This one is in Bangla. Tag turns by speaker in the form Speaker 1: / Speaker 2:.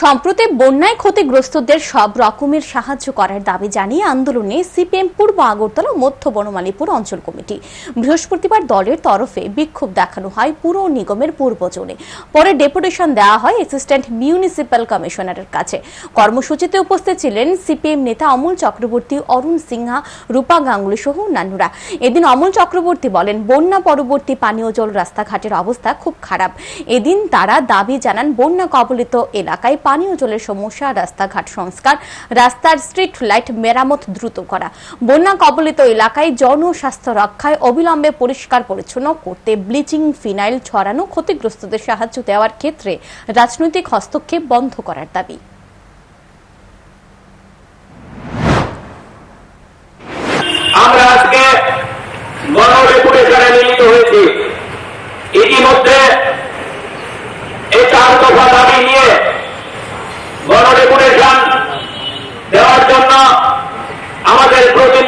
Speaker 1: সম্প্রতি বন্যায় ক্ষতিগ্রস্তদের সব রকমের সাহায্য করার দাবি জানিয়ে আন্দোলনে সিপিএম পূর্ব আগরতলা মধ্য বনমালীপুর অঞ্চল কমিটি। বৃহস্পতিবার দলের তরফে বিক্ষোভ দেখানো হয় পুর নিগমের পূর্বজনে পরে ডেপুটেশন দেওয়া হয় অ্যাসিস্ট্যান্ট মিউনিসিপ্যাল কমিশনারের কাছে। কর্মসূচিতে উপস্থিত ছিলেন সিপিএম নেতা অমল চক্রবর্তী, অরুণ সিংহা, রূপা গাঙ্গুলি সহ অন্যান্যরা। এদিন অমল চক্রবর্তী বলেন, বন্যা পরবর্তী পানীয় জল রাস্তাঘাটের অবস্থা খুব খারাপ। এদিন তারা দাবি জানান, বন্যা কবলিত এলাকায় পানীয় জলের সমস্যা, রাস্তাঘাট সংস্কার, রাস্তার স্ট্রিট লাইট মেরামত দ্রুত করা। বন্যা কবলিত এলাকায় জনস্বাস্থ্য রক্ষায় অবিলম্বে পরিষ্কার পরিচ্ছন্ন করতে ব্লিচিং, ফিনাইল ছড়ানো ক্ষতিগ্রস্তদের সাহায্য দেওয়ার ক্ষেত্রে রাজনৈতিক হস্তক্ষেপ বন্ধ করার দাবি।
Speaker 2: আমরা আজকে গণডেপুটেশনে মিলিত হয়েছি। গণডেপুটেশন দেওয়ার জন্য আমাদের প্রতিনিধি